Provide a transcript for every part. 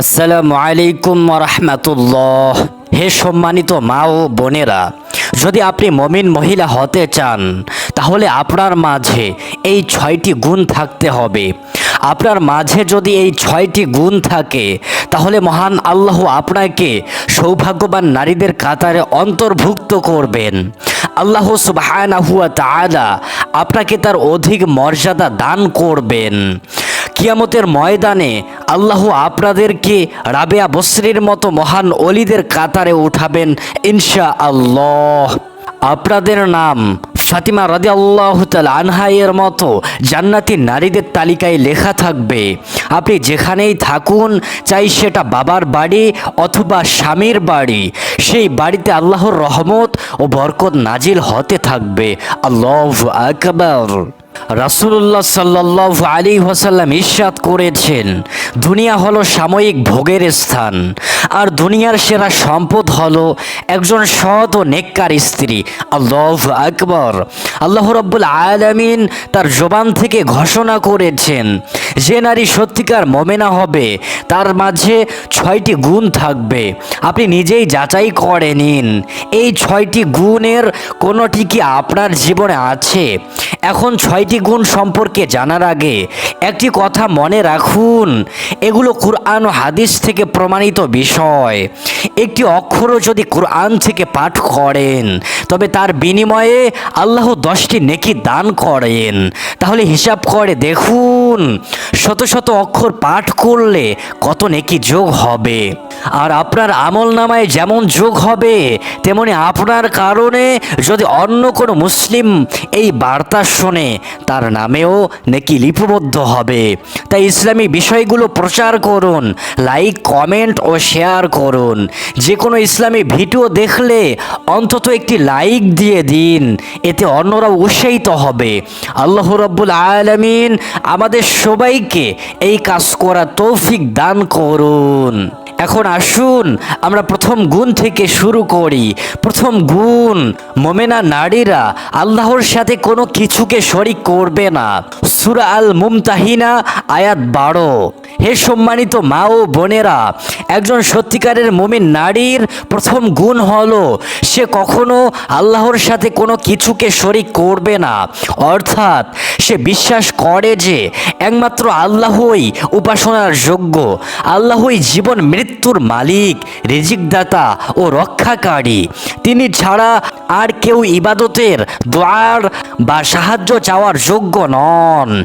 আসসালামু আলাইকুম রহমাতুল্লাহ। হে সম্মানিত মা ও বোনেরা, যদি আপনি মমিন মহিলা হতে চান, তাহলে আপনার মাঝে এই ছয়টি গুণ থাকতে হবে। আপনার মাঝে যদি এই ছয়টি গুণ থাকে, তাহলে মহান আল্লাহ আপনাকে সৌভাগ্যবান নারীদের কাতারে অন্তর্ভুক্ত করবেন। আল্লাহ তাআলা আপনাকে তার অধিক মর্যাদা দান করবেন। কিয়ামতের ময়দানে আল্লাহ আপনাদেরকে রাবেয়া বসরির মতো মহান অলিদের কাতারে উঠাবেন ইনশা আল্লাহ আপনাদের নাম ফাতিমা রাজি আল্লাহ আনহাইয়ের মতো জান্নাতি নারীদের তালিকায় লেখা থাকবে। আপনি যেখানেই থাকুন, চাই সেটা বাবার বাড়ি অথবা স্বামীর বাড়ি। সেই বাড়িতে আল্লাহর রহমত ও বরকত নাজিল হতে থাকবে। আল্লাহ আকবর। রাসুল্লাহ সাল্লাহ আলী ওয়াসাল্লাম ইস্বাদ করেছেন, দুনিয়া হলো সাময়িক ভোগের স্থান, আর দুনিয়ার সেরা সম্পদ হলো একজন সৎ ও নেককার স্ত্রী, আল্লাহ আকবর। আল্লাহ রব্বুল আলামিন তার জবান থেকে ঘোষণা করেছেন, যে নারী সত্যিকার মোমেনা হবে, তার মাঝে ছয়টি গুণ থাকবে, আপনি নিজেই যাচাই করে নিন, এই ছয়টি গুণের কোনোটি কি আপনার জীবনে আছে? এখন ছয়টি গুণ সম্পর্কে জানার আগে একটি কথা মনে রাখুন। এগুলো কুরআন ও হাদিস থেকে প্রমাণিত বিষয়। একটি অক্ষরও যদি কুরআন থেকে পাঠ করেন, তবে তার বিনিময়ে আল্লাহ দশটি নেকি দান করেন। তাহলে হিসাব করে দেখুন। শত শত অক্ষর পাঠ করলে কত নেকি যোগ হবে। আর আপনার আমল নামায় যেমন যোগ হবে, তেমনি আপনার কারণে যদি অন্য কোনো মুসলিম এই বার্তা শোনে, তার নামেও নেকি লিপিবদ্ধ হবে। তাই ইসলামী বিষয়গুলো প্রচার করুন, লাইক, কমেন্ট ও শেয়ার করুন। যে কোনো ইসলামী ভিডিও দেখলে অন্তত একটি লাইক দিয়ে দিন, এতে অন্যরা উৎসাহিত হবে। আল্লাহ রব্বুল আলমিন আমাদের সবাইকে এই কাজ করা তৌফিক দান করুন। এখন আসুন, আমরা প্রথম গুণ থেকে শুরু করি। প্রথম গুণ, মোমেনা নারীরা আল্লাহর সাথে কোনো কিছুকে শরিক করবে না। সুরা আল মুমতাহিনা, আয়াত বারো। হে সম্মানিত মা ও বোনেরা, একজন সত্যিকারের মুমিন নারীর প্রথম গুণ হলো, সে কখনো আল্লাহর সাথে কোনো কিছুকে শরিক করবে না। অর্থাৎ সে বিশ্বাস করে যে একমাত্র আল্লাহই উপাসনার যোগ্য, আল্লাহই জীবন মৃত্যুর মালিক, রিজিকদাতা ও রক্ষাকারী। তিনি ছাড়া আর কেউ ইবাদতের দ্বার বা সাহায্য চাওয়ার যোগ্য নন।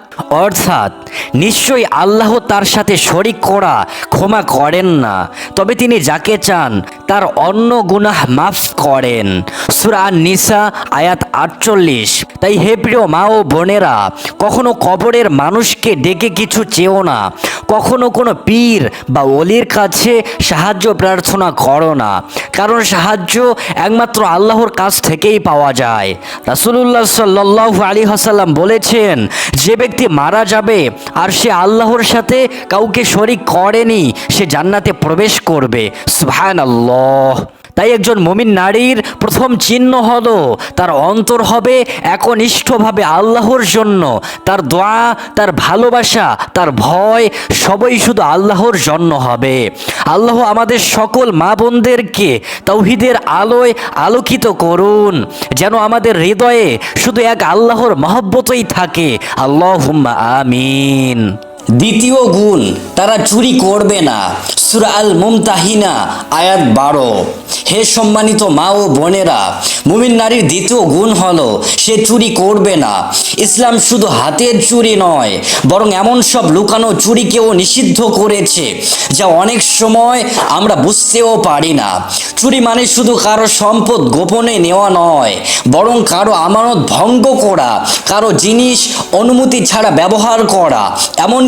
অর্থাৎ নিশ্চয়ই আল্লাহ তার সাথে শরিক করা ক্ষমা করেন না। তবে তিনি যাকে চান, তার অন্য গুনাহ মাফ করেন। সুরা নিসা আয়াত আটচল্লিশ। তাই হে প্রিয় মা ও বোনেরা, কখনো কবরের মানুষকে ডেকে কিছু চেও না। কখনো কোনো পীর বা অলির কাছে সাহায্য প্রার্থনা করো না। কারণ সাহায্য একমাত্র আল্লাহর কাছ থেকেই পাওয়া যায়। রাসুলুল্লাহ সাল্লাহ আলী হাসাল্লাম বলেছেন, যে ব্যক্তি মারা যাবে আর সে আল্লাহর সাথে কাউকে শরিক করেনি, সে জান্নাতে প্রবেশ করবে। সুহান আল্লাহ তাই একজন মমিন নারীর প্রথম চিহ্ন হলো তার অন্তর হবে একনিষ্ঠভাবে আল্লাহর জন্য। তার দোয়া, তার ভালোবাসা, তার ভয় সবই শুধু আল্লাহর জন্য হবে। আল্লাহ আমাদের সকল মা বোনদেরকে তৌহিদের আলোয় আলোকিত করুন, যেন আমাদের হৃদয়ে শুধু এক আল্লাহর মহব্বতই থাকে। আল্লাহ আমিন। দ্বিতীয় গুণ তারা চুরি করবে না। সুরা আল মুমতাহিনা আয়াত বারো। হে সম্মানিত মা ও বোনেরা, মুমিন নারীর দ্বিতীয় গুণ হলো সে চুরি করবে না। ইসলাম শুধু হাতের চুরি নয়, বরং এমন সব লুকানো চুরিকেও নিষিদ্ধ করেছে, যা অনেক সময় আমরা বুঝতেও পারি না। চুরি মানে শুধু কারও সম্পদ গোপনে নেওয়া নয়, বরং কারও আমানত ভঙ্গ করা, কারও জিনিস, অনুমতি ছাড়া ব্যবহার করা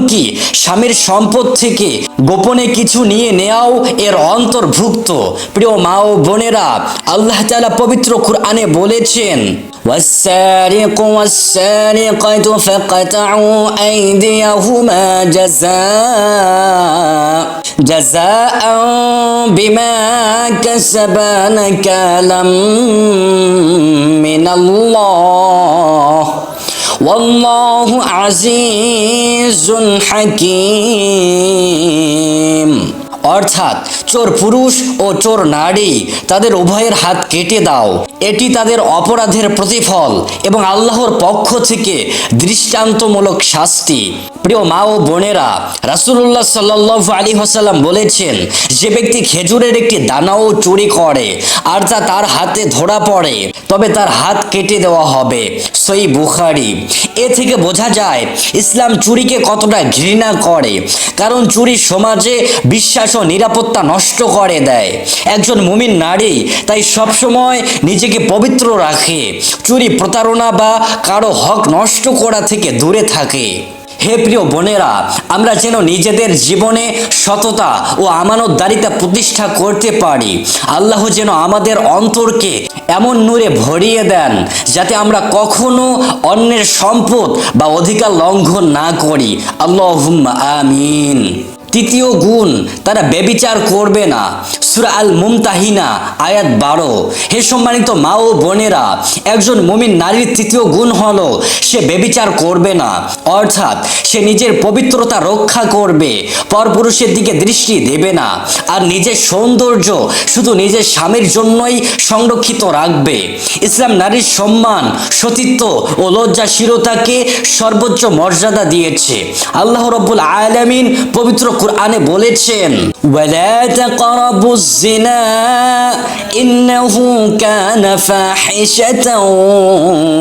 এমনকি স্বামীর সম্পদ থেকে গোপনে কিছু নিয়ে নেওয়াও এর অন্তর্ভুক্ত প্রিয় মা ও বোনেরা আল্লাহ তাআলা পবিত্র কুরআনে বলেছেন والسارق والسارقة فاقطعوا أيديهما جزاء جزاء بما كسبا نكالا من الله والله عزيز حكيم. অর্থাৎ চোর পুরুষ ও চোর নারী তাদের উভয়ের হাত কেটে দাও। এটি তাদের অপরাধের প্রতিফল এবং আল্লাহর পক্ষ থেকে দৃষ্টান্তমূলক শাস্তি। প্রিয় মা ও বোনেরা রাসুল্লাহ সাল্লাহ আলী হাসাল্লাম বলেছেন, যে ব্যক্তি খেজুরের একটি দানাও চুরি করে আর তা তার হাতে ধরা পড়ে, তবে তার হাত কেটে দেওয়া হবে। সই বুখারি। এ থেকে বোঝা যায়, ইসলাম চুরিকে কতটা ঘৃণা করে। কারণ চুরি সমাজে বিশ্বাস ও নিরাপত্তা নষ্ট করে দেয়। একজন মুমিন নারী তাই সবসময় নিজেকে পবিত্র রাখে, চুরি, প্রতারণা বা কারও হক নষ্ট করা থেকে দূরে থাকে। হে প্রিয় বোনেরা, আমরা যেন নিজেদের জীবনে সততা ও আমানতদারিতা প্রতিষ্ঠা করতে পারি। আল্লাহ যেন আমাদের অন্তরকে এমন নূরে ভরিয়ে দেন যাতে আমরা কখনো অন্যের সম্পদ বা অধিকার লঙ্ঘন না করি। আল্লাহ আমিন। তৃতীয় গুণ তারা ব্যবিচার করবে না। সুরা আল মুমতাহিনা আয়াত বারো। হে সম্মানিত মা ও বোনেরা, একজন মুমিন নারীর তৃতীয় গুণ হলো সে বেবিচার করবে না। অর্থাৎ সে নিজের পবিত্রতা রক্ষা করবে, পরপুরুষের দিকে দৃষ্টি দেবে না, আর নিজের সৌন্দর্য শুধু নিজের স্বামীর জন্যই সংরক্ষিত রাখবে। ইসলাম নারীর সম্মান, সতীত্ব ও লজ্জাশীলতাকে সর্বোচ্চ মর্যাদা দিয়েছে। আল্লাহ রব্বুল আলামিন পবিত্র কুরআনে বলেছেন, ওয়ালা তাকরাবুজ জিনা ইন্নাহু কানা ফাহিশাতান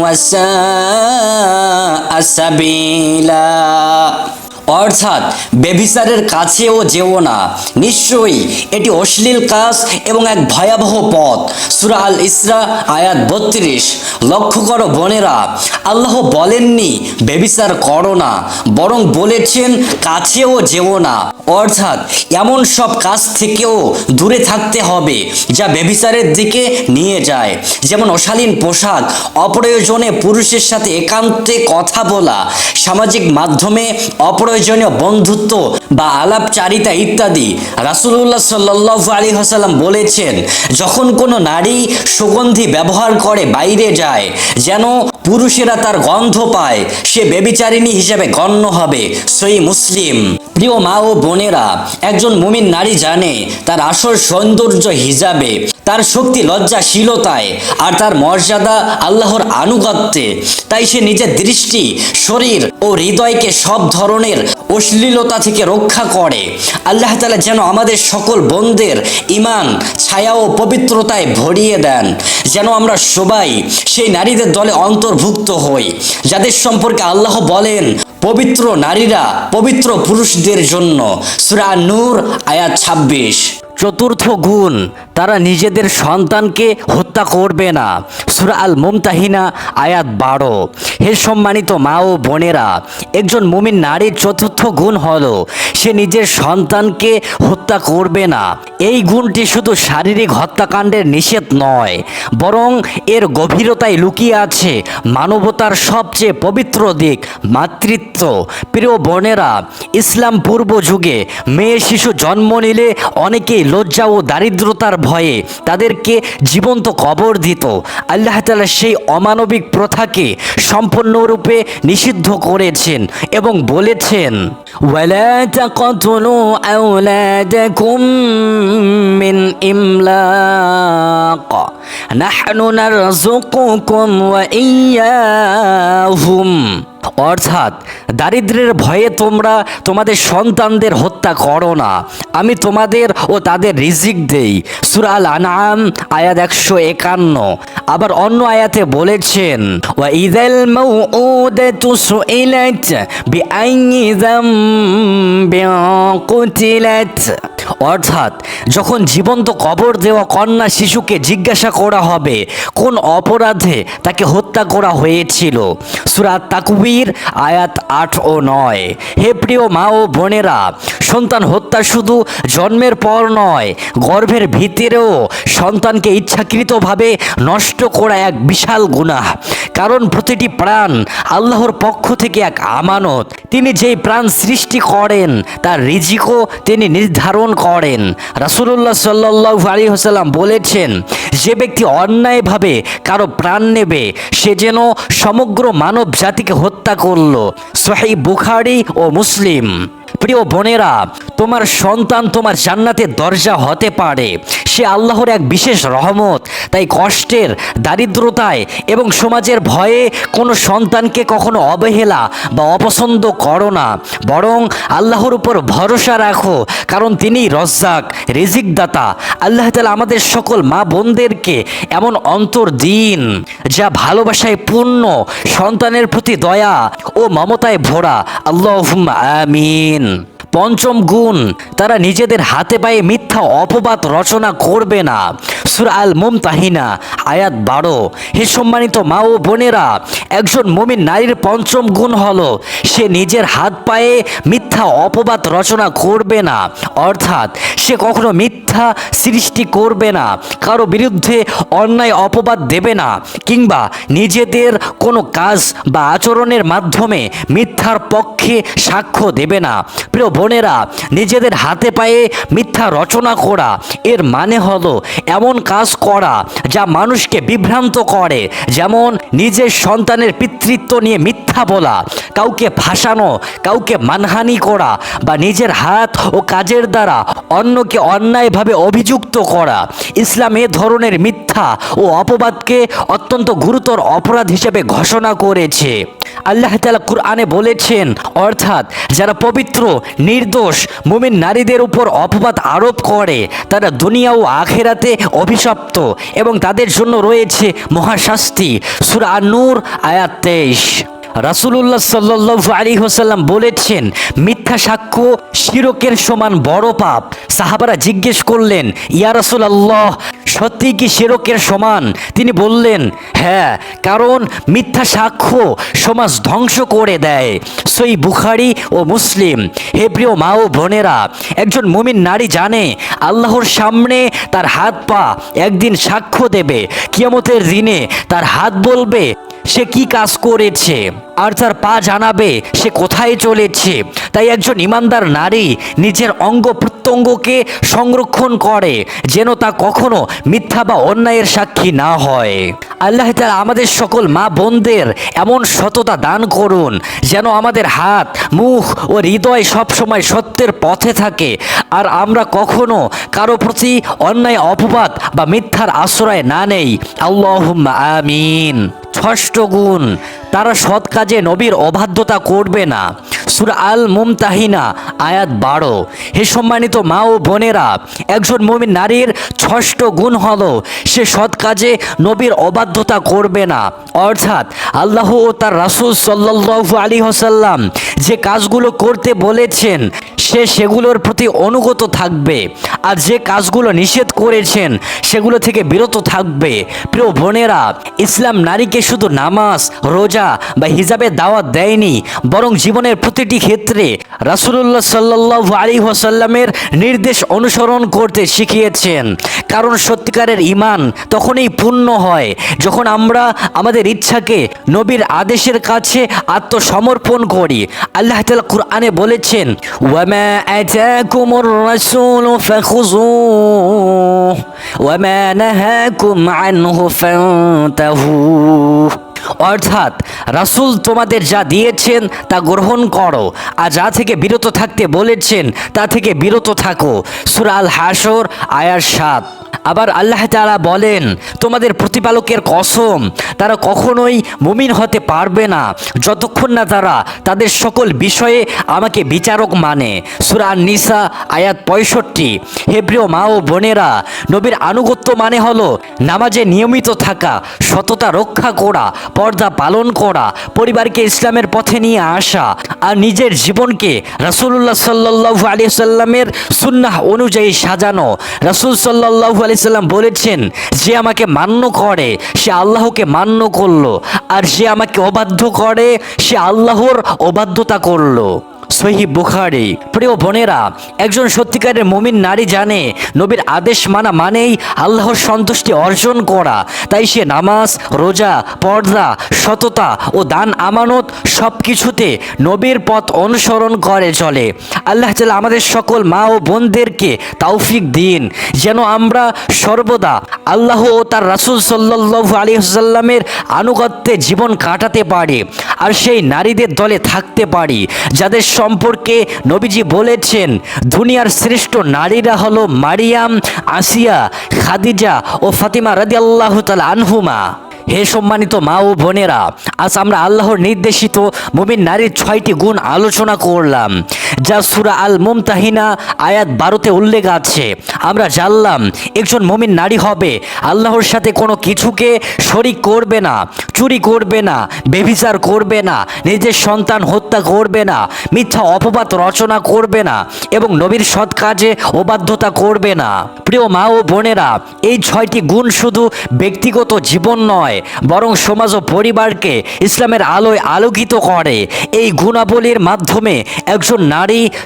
ওয়া সাআ সাবিলা অর্থাৎ বেবিচারের কাছেও যেও না। নিশ্চয়ই এটি অশ্লীল কাজ এবং এক ভয়াবহ পথ। সুরা আল ইসরা, আয়াত বত্রিশ। লক্ষ্য করো বোনেরা, আল্লাহ বলেননি বেবিচার করো না। বরং বলেছেন, কাছেও যেও না। অর্থাৎ এমন সব কাজ থেকেও দূরে থাকতে হবে, যা বেবিচারের দিকে নিয়ে যায়। যেমন অশালীন পোশাক, অপ্রয়োজনে পুরুষের সাথে একান্তে কথা বলা, সামাজিক মাধ্যমে অপ্রয়োজনীয় বন্ধুত্ব বা আলাপচারিতা ইত্যাদি। রাসুলুল্লাহ সাল্লাহ আলী হাসাল্লাম বলেছেন, যখন কোনো নারী সুগন্ধি ব্যবহার করে বাইরে যায়, যেন পুরুষেরা তার গন্ধ পায়, সে বেবিচারিণী হিসেবে গণ্য হবে। সই মুসলিম। প্রিয় মা ও বোনেরা, একজন মুমিন নারী জানে তার আসল সৌন্দর্য হিসাবে তার শক্তি লজ্জাশীলতায় আর তার মর্যাদা আল্লাহর আনুগত্যে। তাই সে নিজের দৃষ্টি, শরীর ও হৃদয়কে সব ধরনের অশ্লীলতা থেকে রক্ষা করে। আল্লাহ তালা যেন আমাদের সকল বোনদের ইমান ছায়া ও পবিত্রতায় ভরিয়ে দেন। যেন আমরা সবাই সেই নারীদের দলে অন্তর্ভুক্ত হই, যাদের সম্পর্কে আল্লাহ বলেন পবিত্র নারীরা, পবিত্র পুরুষদের জন্য সুরা নূর, আয়াত ছাব্বিশ। চতুর্থ গুণ, তারা নিজেদের সন্তানকে হত্যা করবে না। সুরা আল মুমতাহিনা, আয়াত বারো। হে সম্মানিত মা ও বোনেরা, একজন মুমিন নারীর চতুর্থ গুণ হলো, সে নিজের সন্তানকে হত্যা করবে না। এই গুণটি শুধু শারীরিক হত্যাকাণ্ডের নিষেধ নয়, বরং এর গভীরতায় লুকিয়ে আছে মানবতার সবচেয়ে পবিত্র দিক, মাতৃত্ব। প্রিয় বোনেরা, ইসলাম পূর্ব যুগে মেয়ে শিশু জন্ম নিলে অনেকেই লজ্জা ও দারিদ্রতার ভয়ে তাদেরকে জীবন্ত কবর দিত। আল্লাহ তালা সেই অমানবিক প্রথাকে সম্পূর্ণরূপে নিষিদ্ধ করেছেন এবং বলেছেন নাহনু নারযুকুকুম ওয়া ইয়্যাহুম অর্থাৎ দারিদ্রের ভয়ে তোমরা তোমাদের সন্তানদের হত্যা করো না। আমি তোমাদের ও তাদের রিজিক দেই। সুরাল আনাম আয়াত একশো একান্ন। আবার অন্য আয়াতে বলেছেন, ওয়া অর্থাৎ যখন জীবন্ত কবর দেওয়া কন্যা শিশুকে জিজ্ঞাসা করা হবে, কোন অপরাধে তাকে হত্যা করা হয়েছিল? সুরাত তাকবীর আয়াত আট ও নয়। হে প্রিয় মা ও বোনেরা, সন্তান হত্যা শুধু জন্মের পর নয়, গর্ভের ভিতরেও সন্তানকে ইচ্ছাকৃতভাবে নষ্ট করা এক বিশাল গুনাহ। কারণ প্রতিটি প্রাণ আল্লাহর পক্ষ থেকে এক আমানত। তিনি যেই প্রাণ সৃষ্টি করেন, তার রিজিকও তিনি নির্ধারণ করেন। রাসুল্লাহ সাল্লাহ আলী হাসাল্লাম বলেছেন, যে ব্যক্তি অন্যায়ভাবে কারও প্রাণ নেবে, সে যেন সমগ্র মানব জাতিকে হত্যা করল। সোহাই বুখারি ও মুসলিম। প্রিয় বোনেরা, তোমার সন্তান তোমার জান্নাতের দরজা হতে পারে। সে আল্লাহর এক বিশেষ রহমত। তাই কষ্টের, দারিদ্রতায় এবং সমাজের ভয়ে কোনো সন্তানকে কখনো অবহেলা বা অপছন্দ করো না। বরং আল্লাহর উপর ভরসা রাখো, কারণ তিনি রজ্জাক রিজিক দাতা আল্লাহ তালা আমাদের সকল মা বোনদেরকে এমন অন্তর দিন যা ভালোবাসায় পূর্ণ, সন্তানের প্রতি দয়া ও মমতায় ভরা। আল্লাহ আমিন। পঞ্চম গুণ, তারা নিজেদের হাতে পায়ে মিথ্যা অপবাদ রচনা করবে না। সুর আল মুমতাহিনা আয়াত বারো। হে সম্মানিত মা ও বোনেরা, একজন মমিন নারীর পঞ্চম গুণ হলো, সে নিজের হাত পায়ে মিথ্যা অপবাদ রচনা করবে না। অর্থাৎ, সে কখনো মিথ্যা সৃষ্টি করবে না, কারও বিরুদ্ধে অন্যায় অপবাদ দেবে না, কিংবা নিজেদের কোনো কাজ বা আচরণের মাধ্যমে মিথ্যার পক্ষে সাক্ষ্য দেবে না। প্রিয় বোনেরা, নিজেদের হাতে পায়ে মিথ্যা রচনা করা, এর মানে হলো এমন কাজ করা যা মানুষকে বিভ্রান্ত করে। যেমন নিজের সন্তানের পিতৃত্ব নিয়ে মিথ্যা বলা কাউকে ফাঁসানো, কাউকে মানহানি করা বা নিজের হাত ও কাজের দ্বারা অন্যকে অন্যায়ভাবে অভিযুক্ত করা, ইসলাম এ ধরনের মিথ্যা ও অপবাদকে অত্যন্ত গুরুতর অপরাধ হিসেবে ঘোষণা করেছে। আল্লাহ তালা কুরআনে বলেছেন, অর্থাৎ যারা পবিত্র, নির্দোষ, মুমিন নারীদের উপর অপবাদ আরোপ করে, তারা দুনিয়া ও আখেরাতে অভিশপ্ত এবং তাদের জন্য রয়েছে মহাশাস্তি। সুরা নূর আয়াত তেইশ। রাসুলুল্লাহ সাল্লু আলী হোসাল্লাম বলেছেন, মিথ্যা সাক্ষ্য শিরকের সমান বড় পাপ। সাহাবারা জিজ্ঞেস করলেন, ইয়া রাসুল আল্লাহ সত্যি কি শিরকের সমান? তিনি বললেন হ্যাঁ কারণ মিথ্যা সাক্ষ্য সমাজ ধ্বংস করে দেয়। সই বুখারি ও মুসলিম। হে প্রিয় মা ও বোনেরা, একজন মুমিন নারী জানে, আল্লাহর সামনে তার হাত পা একদিন সাক্ষ্য দেবে। কিয়ামতের দিনে তার হাত বলবে সে কি কাজ করেছে? আর তার পা জানাবে সে কোথায় চলেছে? তাই একজন ইমানদার নারী নিজের অঙ্গ প্রত্যঙ্গকে সংরক্ষণ করে, যেন তা কখনো মিথ্যা বা অন্যায়ের সাক্ষী না হয়। আল্লাহ তাআলা আমাদের সকল মা বোনদের এমন সততা দান করুন, যেন আমাদের হাত, মুখ ও হৃদয় সবসময় সত্যের পথে থাকে। আর আমরা কখনো কারও প্রতি অন্যায়, অপবাদ বা মিথ্যার আশ্রয় না নেই। আল্লাহ আমিন। ষষ্ঠ গুণ, তারা সৎ কাজে নবীর অবাধ্যতা করবে না। সুরা আল মুমতাহিনা আয়াত বারো। হে সম্মানিত মা ও বোনেরা, একজন মমিন নারীর ষষ্ঠ গুণ হল, সে সৎ কাজে নবীর অবাধ্যতা করবে না। অর্থাৎ আল্লাহ ও তার রাসুল সাল্লাল্লাহু আলী হাসাল্লাম যে কাজগুলো করতে বলেছেন সে সেগুলোর প্রতি অনুগত থাকবে। আর যে কাজগুলো নিষেধ করেছেন, সেগুলো থেকে বিরত থাকবে। প্রিয় বোনেরা, ইসলাম নারীকে শুধু নামাজ, রোজা বা হিজাবের দাওয়াত দেয়নি, বরং জীবনের প্রতিটি ক্ষেত্রে রাসুলুল্লাহ সাল্লাহ আলী ওয়াসাল্লামের নির্দেশ অনুসরণ করতে শিখিয়েছেন। কারণ সত্যিকারের ইমান তখনই পূর্ণ হয়, যখন আমরা আমাদের ইচ্ছাকে নবীর আদেশের কাছে আত্মসমর্পণ করি। আল্লাহ তালা কুরআনে বলেছেন, ওয়ামা আতাকুমুর الرسول فخذوه وما نهاكم عنه فانتهوا অর্থাৎ রাসুল তোমাদের যা দিয়েছেন তা গ্রহণ করো আর যা থেকে বিরত থাকতে বলেছেন তা থেকে বিরত থাকো। সুরাল হাসর আয়ার সাত। আবার আল্লাহ তালা বলেন, তোমাদের প্রতিপালকের কসম, তারা কখনোই মুমিন হতে পারবে না। যতক্ষণ না তারা তাদের সকল বিষয়ে আমাকে বিচারক মানে। সূরা নিসা আয়াত পঁয়ষট্টি। হে মা ও বোনেরা, নবীর আনুগত্য মানে হলো নামাজে নিয়মিত থাকা, সততা রক্ষা করা, পর্দা পালন করা, পরিবারকে ইসলামের পথে নিয়ে আসা আর নিজের জীবনকে রাসূলুল্লাহ সাল্লাল্লাহু আলাইহি সাল্লামের সুন্নাহ অনুযায়ী সাজানো। রাসূল সাল্লাল্লাহু আলাইহি সাল্লাম বলেছেন, যে আমাকে মান্য করে, সে আল্লাহকে মান্য করল। আর যে আমাকে অবাধ্য করে, সে আল্লাহর অবাধ্যতা করল। সহি বুখারি। প্রিয় বোনেরা, একজন সত্যিকারের মুমিন নারী জানে, নবীর আদেশ মানা মানেই আল্লাহর সন্তুষ্টি অর্জন করা। তাই সে নামাজ, রোজা, পর্দা, সততা ও দান আমানত সব কিছুতে নবীর পথ অনুসরণ করে চলে। আল্লাহ তাআলা আমাদের সকল মা ও বোনদেরকে তৌফিক দিন। যেন আমরা সর্বদা আল্লাহ ও তার রাসূল সাল্লাল্লাহু আলাইহি সাল্লামের আনুগত্যে জীবন কাটাতে পারি, আর সেই নারীদের দলে থাকতে পারি, যাদের সম্পর্কে নবীজি বলেছেন, দুনিয়ার শ্রেষ্ঠ নারীরা হলো মারিয়াম, আসিয়া, খাদিজা ও ফাতিমা রাজি আল্লাহ আনহুমা। হে সম্মানিত মা ও বোনেরা, আজ আমরা আল্লাহর নির্দেশিত মুমিন নারীর ছয়টি গুণ আলোচনা করলাম। যা সুরা আল মুমতাহিনা আয়াত বারোতে উল্লেখ আছে। আমরা জানলাম, একজন মুমিন নারী হবে, আল্লাহর সাথে কোনো কিছুকে শরিক করবে না, চুরি করবে না বেভিচার করবে না, নিজের সন্তান হত্যা করবে না, মিথ্যা অপবাদ রচনা করবে না এবং নবীর সৎ কাজে অবাধ্যতা করবে না। প্রিয় মা ও বোনেরা, এই ছয়টি গুণ শুধু ব্যক্তিগত জীবন নয়, বরং সমাজ ও পরিবারকে ইসলামের আলোয় আলোকিত করে। এই গুণাবলীর মাধ্যমে একজন নারী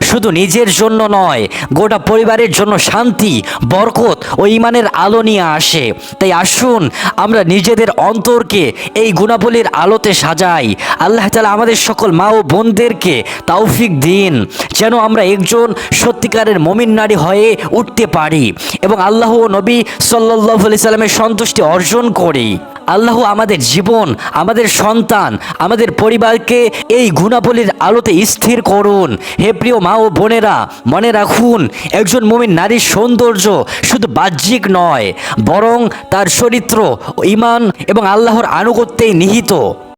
শুধু নিজের জন্য নয়, গোটা পরিবারের জন্য শান্তি, বরকত ও ইমানের আলো নিয়ে আসে। তাই আসুন, আমরা নিজেদের অন্তরকে এই গুণাবলীর আলোতে সাজাই। আল্লাহ তালা আমাদের সকল মা ও বোনদেরকে তৌফিক দিন, যেন আমরা একজন সত্যিকারের মমিন নারী হয়ে উঠতে পারি এবং আল্লাহ ও নবী সাল্লাহ সাল্লামের সন্তুষ্টি অর্জন করি। আল্লাহ আমাদের জীবন, আমাদের সন্তান, আমাদের পরিবারকে এই গুণাবলীর আলোতে স্থির করুন। হে প্রিয় মা ও বোনেরা, মনে রাখুন, একজন মমিন নারীর সৌন্দর্য শুধু বাহ্যিক নয়, বরং তার চরিত্র ইমান এবং আল্লাহর আনুগত্যেই নিহিত।